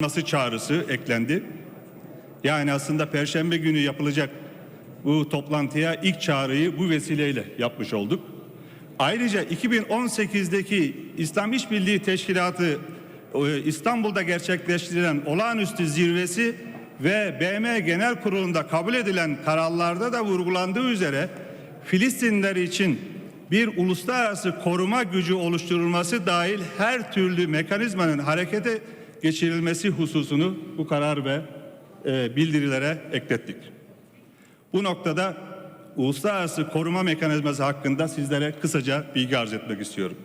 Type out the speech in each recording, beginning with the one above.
Nasıl çağrısı eklendi. Yani aslında Perşembe günü yapılacak bu toplantıya ilk çağrıyı bu vesileyle yapmış olduk. Ayrıca 2018'deki İslam İşbirliği Teşkilatı e, İstanbul'da gerçekleştirilen olağanüstü zirvesi ve BM Genel Kurulu'nda kabul edilen kararlarda da vurgulandığı üzere Filistinliler için bir uluslararası koruma gücü oluşturulması dahil her türlü mekanizmanın harekete geçirilmesi hususunu bu karar ve e, bildirilere eklettik. Bu noktada uluslararası koruma mekanizması hakkında sizlere kısaca bilgi arz etmek istiyorum.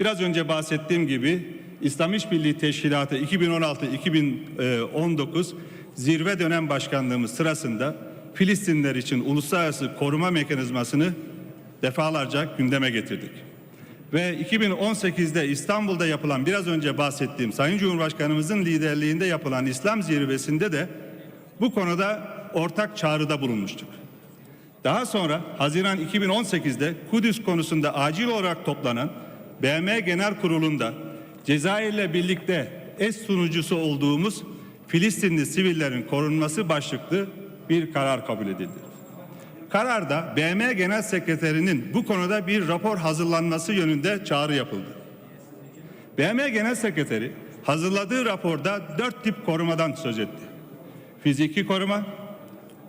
Biraz önce bahsettiğim gibi İslam İşbirliği Teşkilatı 2016-2019 zirve dönem başkanlığımız sırasında Filistinler için uluslararası koruma mekanizmasını defalarca gündeme getirdik. Ve 2018'de İstanbul'da yapılan biraz önce bahsettiğim Sayın Cumhurbaşkanımızın liderliğinde yapılan İslam zirvesinde de bu konuda ortak çağrıda bulunmuştuk. Daha sonra Haziran 2018'de Kudüs konusunda acil olarak toplanan BM Genel Kurulu'nda Cezayir'le birlikte eş sunucusu olduğumuz Filistinli sivillerin korunması başlıklı bir karar kabul edildi. Kararda BM Genel Sekreterinin bu konuda bir rapor hazırlanması yönünde çağrı yapıldı. BM Genel Sekreteri hazırladığı raporda dört tip korumadan söz etti. Fiziki koruma,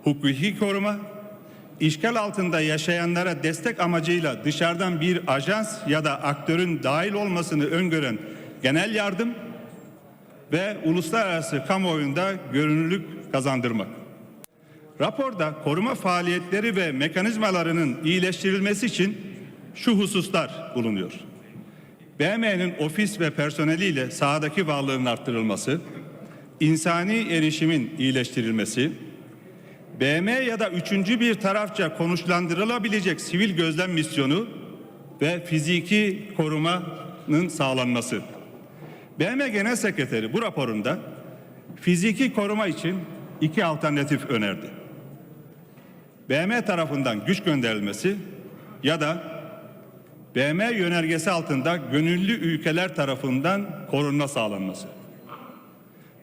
hukuki koruma, işgal altında yaşayanlara destek amacıyla dışarıdan bir ajans ya da aktörün dahil olmasını öngören genel yardım ve uluslararası kamuoyunda görünürlük kazandırmak. Raporda koruma faaliyetleri ve mekanizmalarının iyileştirilmesi için şu hususlar bulunuyor. BM'nin ofis ve personeliyle sahadaki varlığının arttırılması, insani erişimin iyileştirilmesi, BM ya da üçüncü bir tarafça konuşlandırılabilecek sivil gözlem misyonu ve fiziki korumanın sağlanması. BM Genel Sekreteri bu raporunda fiziki koruma için iki alternatif önerdi. BM tarafından güç gönderilmesi ya da BM yönergesi altında gönüllü ülkeler tarafından korunma sağlanması.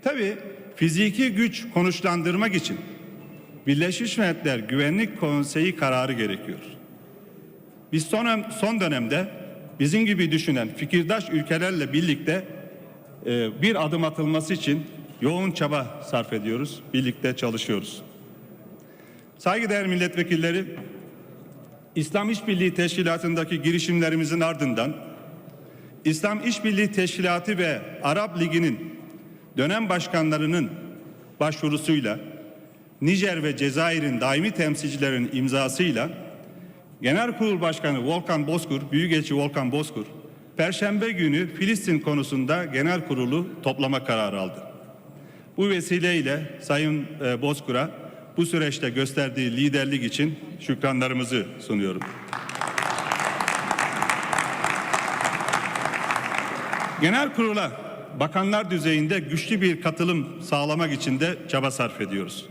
Tabi fiziki güç konuşlandırmak için Birleşmiş Milletler Güvenlik Konseyi kararı gerekiyor. Biz son, son dönemde bizim gibi düşünen fikirdaş ülkelerle birlikte e, bir adım atılması için yoğun çaba sarf ediyoruz, birlikte çalışıyoruz. Saygıdeğer milletvekilleri, İslam İşbirliği Teşkilatı'ndaki girişimlerimizin ardından İslam İşbirliği Teşkilatı ve Arap Ligi'nin dönem başkanlarının başvurusuyla Nijer ve Cezayir'in daimi temsilcilerin imzasıyla Genel Kurul Başkanı Volkan Bozkur, Büyükelçi Volkan Bozkur, Perşembe günü Filistin konusunda genel kurulu toplama kararı aldı. Bu vesileyle Sayın e, Bozkur'a bu süreçte gösterdiği liderlik için şükranlarımızı sunuyorum. Genel kurula bakanlar düzeyinde güçlü bir katılım sağlamak için de çaba sarf ediyoruz.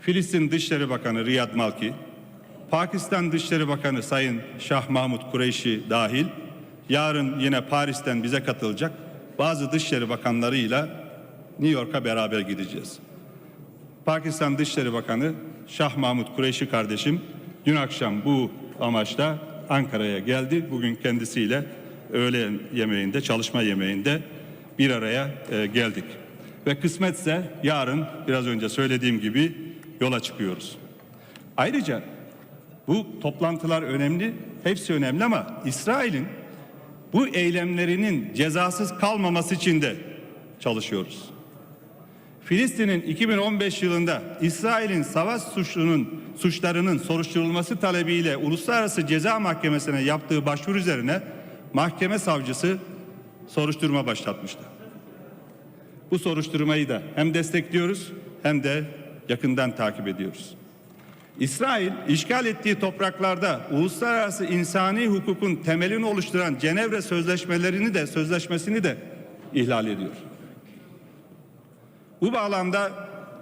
Filistin Dışişleri Bakanı Riyad Malki, Pakistan Dışişleri Bakanı Sayın Şah Mahmut Kureyşi dahil yarın yine Paris'ten bize katılacak bazı Dışişleri Bakanlarıyla New York'a beraber gideceğiz. Pakistan Dışişleri Bakanı Şah Mahmut Kureyşi kardeşim dün akşam bu amaçla Ankara'ya geldi. Bugün kendisiyle öğle yemeğinde, çalışma yemeğinde bir araya e, geldik. Ve kısmetse yarın biraz önce söylediğim gibi yola çıkıyoruz. Ayrıca bu toplantılar önemli, hepsi önemli ama İsrail'in bu eylemlerinin cezasız kalmaması için de çalışıyoruz. Filistin'in 2015 yılında İsrail'in savaş suçlunun suçlarının soruşturulması talebiyle Uluslararası Ceza Mahkemesi'ne yaptığı başvuru üzerine mahkeme savcısı soruşturma başlatmıştı. Bu soruşturmayı da hem destekliyoruz hem de yakından takip ediyoruz. İsrail işgal ettiği topraklarda uluslararası insani hukukun temelini oluşturan Cenevre sözleşmelerini de sözleşmesini de ihlal ediyor. Bu bağlamda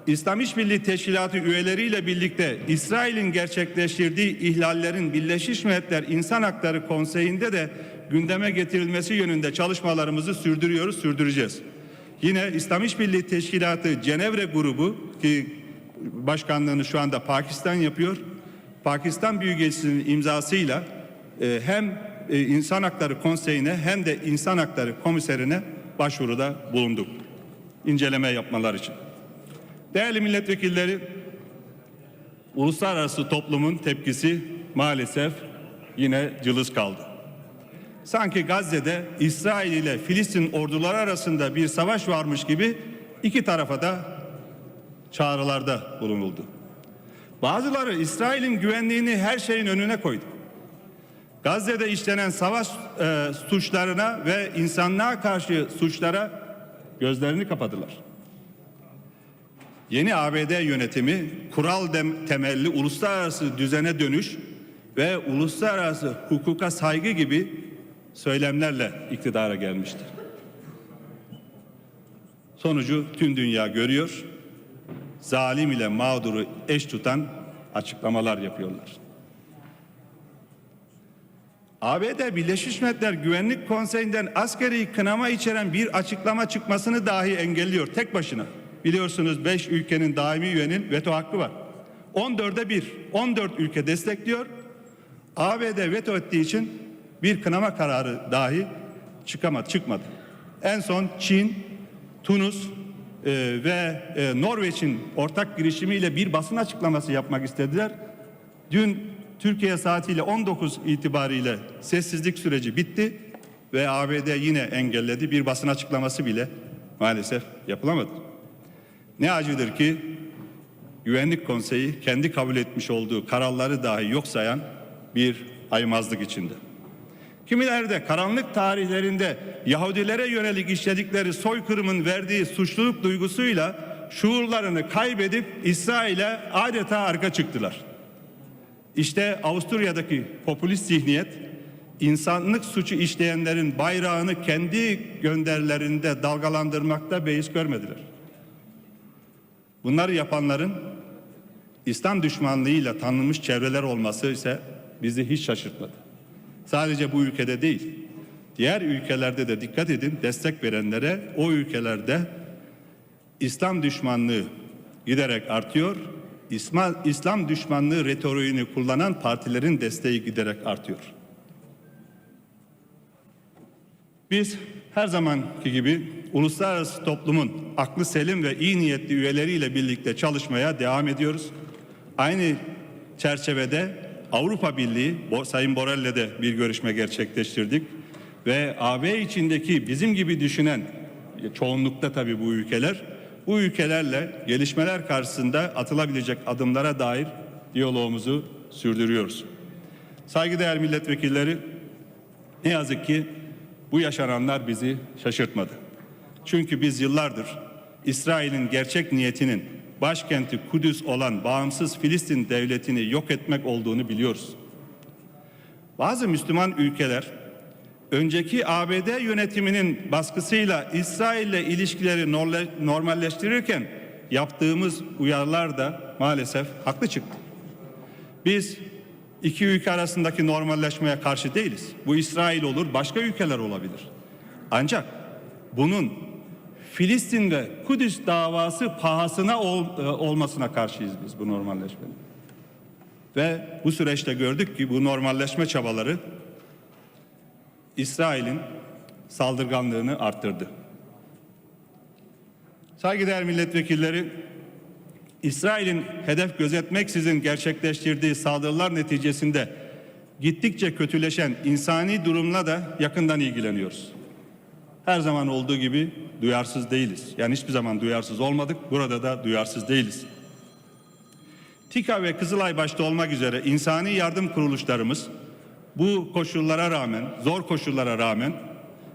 İslam İşbirliği Teşkilatı üyeleriyle birlikte İsrail'in gerçekleştirdiği ihlallerin Birleşmiş Milletler İnsan Hakları Konseyi'nde de gündeme getirilmesi yönünde çalışmalarımızı sürdürüyoruz, sürdüreceğiz. Yine İslam İşbirliği Teşkilatı Cenevre grubu ki başkanlığını şu anda Pakistan yapıyor. Pakistan Büyükelçisi'nin imzasıyla e, hem e, İnsan Hakları Konseyi'ne hem de İnsan Hakları Komiserine başvuruda bulunduk. İnceleme yapmalar için. Değerli milletvekilleri, uluslararası toplumun tepkisi maalesef yine cılız kaldı. Sanki Gazze'de İsrail ile Filistin orduları arasında bir savaş varmış gibi iki tarafa da çağrılarda bulunuldu. Bazıları İsrail'in güvenliğini her şeyin önüne koydu. Gazze'de işlenen savaş e, suçlarına ve insanlığa karşı suçlara gözlerini kapadılar. Yeni ABD yönetimi kural temelli uluslararası düzene dönüş ve uluslararası hukuka saygı gibi söylemlerle iktidara gelmiştir. Sonucu tüm dünya görüyor. Zalim ile mağduru eş tutan açıklamalar yapıyorlar. ABD Birleşmiş Milletler Güvenlik Konseyi'nden askeri kınama içeren bir açıklama çıkmasını dahi engelliyor tek başına. Biliyorsunuz 5 ülkenin daimi üyenin veto hakkı var. 14'e 1, 14 ülke destekliyor. ABD veto ettiği için bir kınama kararı dahi çıkamadı, çıkmadı. En son Çin, Tunus e, ve e, Norveç'in ortak girişimiyle bir basın açıklaması yapmak istediler. Dün Türkiye saatiyle 19 itibariyle sessizlik süreci bitti ve ABD yine engelledi. Bir basın açıklaması bile maalesef yapılamadı. Ne acıdır ki Güvenlik Konseyi kendi kabul etmiş olduğu kararları dahi yok sayan bir aymazlık içinde. Kimileri de karanlık tarihlerinde Yahudilere yönelik işledikleri soykırımın verdiği suçluluk duygusuyla şuurlarını kaybedip İsrail'e adeta arka çıktılar. İşte Avusturya'daki popülist zihniyet insanlık suçu işleyenlerin bayrağını kendi gönderlerinde dalgalandırmakta beis görmediler. Bunları yapanların İslam düşmanlığıyla tanınmış çevreler olması ise bizi hiç şaşırtmadı. Sadece bu ülkede değil, diğer ülkelerde de dikkat edin destek verenlere o ülkelerde İslam düşmanlığı giderek artıyor. İslam, düşmanlığı retoriğini kullanan partilerin desteği giderek artıyor. Biz her zamanki gibi uluslararası toplumun aklı selim ve iyi niyetli üyeleriyle birlikte çalışmaya devam ediyoruz. Aynı çerçevede Avrupa Birliği, Sayın Borrell'le de bir görüşme gerçekleştirdik. Ve AB içindeki bizim gibi düşünen, çoğunlukta tabii bu ülkeler, bu ülkelerle gelişmeler karşısında atılabilecek adımlara dair diyalogumuzu sürdürüyoruz. Saygıdeğer milletvekilleri, ne yazık ki bu yaşananlar bizi şaşırtmadı. Çünkü biz yıllardır İsrail'in gerçek niyetinin başkenti Kudüs olan bağımsız Filistin devletini yok etmek olduğunu biliyoruz. Bazı Müslüman ülkeler önceki ABD yönetiminin baskısıyla İsrail'le ilişkileri normalleştirirken yaptığımız uyarılar da maalesef haklı çıktı. Biz iki ülke arasındaki normalleşmeye karşı değiliz. Bu İsrail olur, başka ülkeler olabilir. Ancak bunun Filistin ve Kudüs davası pahasına ol- e, olmasına karşıyız biz bu normalleşmenin. Ve bu süreçte gördük ki bu normalleşme çabaları İsrail'in saldırganlığını arttırdı. Saygıdeğer milletvekilleri, İsrail'in hedef gözetmeksizin gerçekleştirdiği saldırılar neticesinde gittikçe kötüleşen insani durumla da yakından ilgileniyoruz. Her zaman olduğu gibi duyarsız değiliz. Yani hiçbir zaman duyarsız olmadık. Burada da duyarsız değiliz. TİKA ve Kızılay başta olmak üzere insani yardım kuruluşlarımız bu koşullara rağmen, zor koşullara rağmen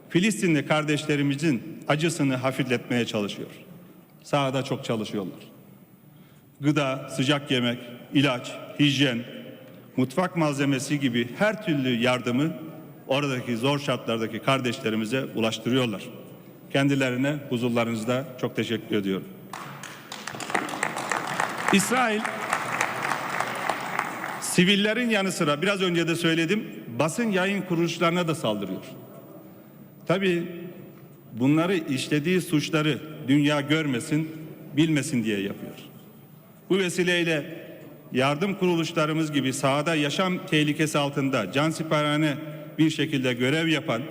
Filistinli kardeşlerimizin acısını hafifletmeye çalışıyor. Sahada çok çalışıyorlar. Gıda, sıcak yemek, ilaç, hijyen, mutfak malzemesi gibi her türlü yardımı oradaki zor şartlardaki kardeşlerimize ulaştırıyorlar. Kendilerine huzurlarınızda çok teşekkür ediyorum. İsrail sivillerin yanı sıra biraz önce de söyledim basın yayın kuruluşlarına da saldırıyor. Tabii bunları işlediği suçları dünya görmesin, bilmesin diye yapıyor. Bu vesileyle yardım kuruluşlarımız gibi sahada yaşam tehlikesi altında cansiperhane bir şekilde görev yapan,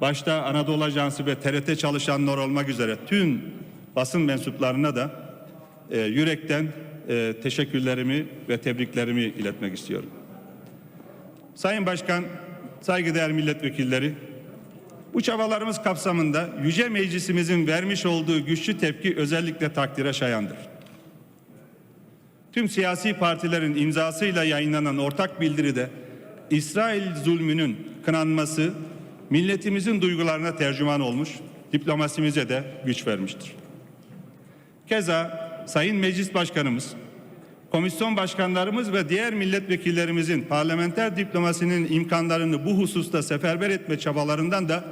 başta Anadolu Ajansı ve TRT çalışanlar olmak üzere tüm basın mensuplarına da e, yürekten e, teşekkürlerimi ve tebriklerimi iletmek istiyorum. Sayın Başkan, saygıdeğer milletvekilleri, bu çabalarımız kapsamında Yüce Meclisimizin vermiş olduğu güçlü tepki özellikle takdire şayandır. Tüm siyasi partilerin imzasıyla yayınlanan ortak bildiride İsrail zulmünün kınanması milletimizin duygularına tercüman olmuş, diplomasimize de güç vermiştir. Keza Sayın Meclis Başkanımız, komisyon başkanlarımız ve diğer milletvekillerimizin parlamenter diplomasinin imkanlarını bu hususta seferber etme çabalarından da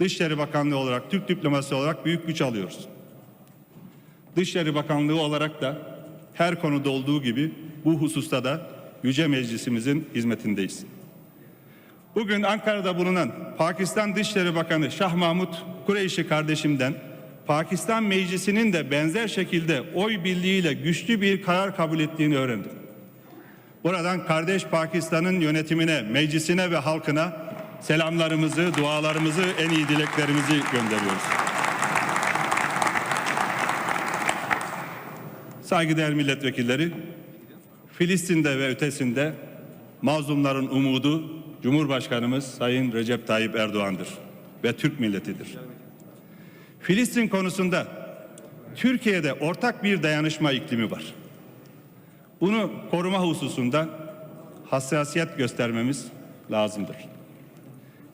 Dışişleri Bakanlığı olarak, Türk diplomasi olarak büyük güç alıyoruz. Dışişleri Bakanlığı olarak da her konuda olduğu gibi bu hususta da Yüce Meclisimizin hizmetindeyiz. Bugün Ankara'da bulunan Pakistan Dışişleri Bakanı Şah Mahmut Kureyşi kardeşimden Pakistan Meclisi'nin de benzer şekilde oy birliğiyle güçlü bir karar kabul ettiğini öğrendim. Buradan kardeş Pakistan'ın yönetimine, meclisine ve halkına selamlarımızı, dualarımızı, en iyi dileklerimizi gönderiyoruz. Saygıdeğer milletvekilleri, Filistin'de ve ötesinde mazlumların umudu Cumhurbaşkanımız Sayın Recep Tayyip Erdoğan'dır ve Türk milletidir. Filistin konusunda Türkiye'de ortak bir dayanışma iklimi var. Bunu koruma hususunda hassasiyet göstermemiz lazımdır.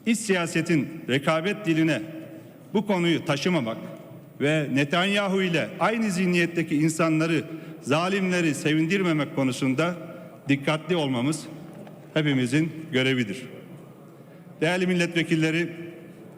İç siyasetin rekabet diline bu konuyu taşımamak ve Netanyahu ile aynı zihniyetteki insanları, zalimleri sevindirmemek konusunda dikkatli olmamız hepimizin görevidir. Değerli milletvekilleri,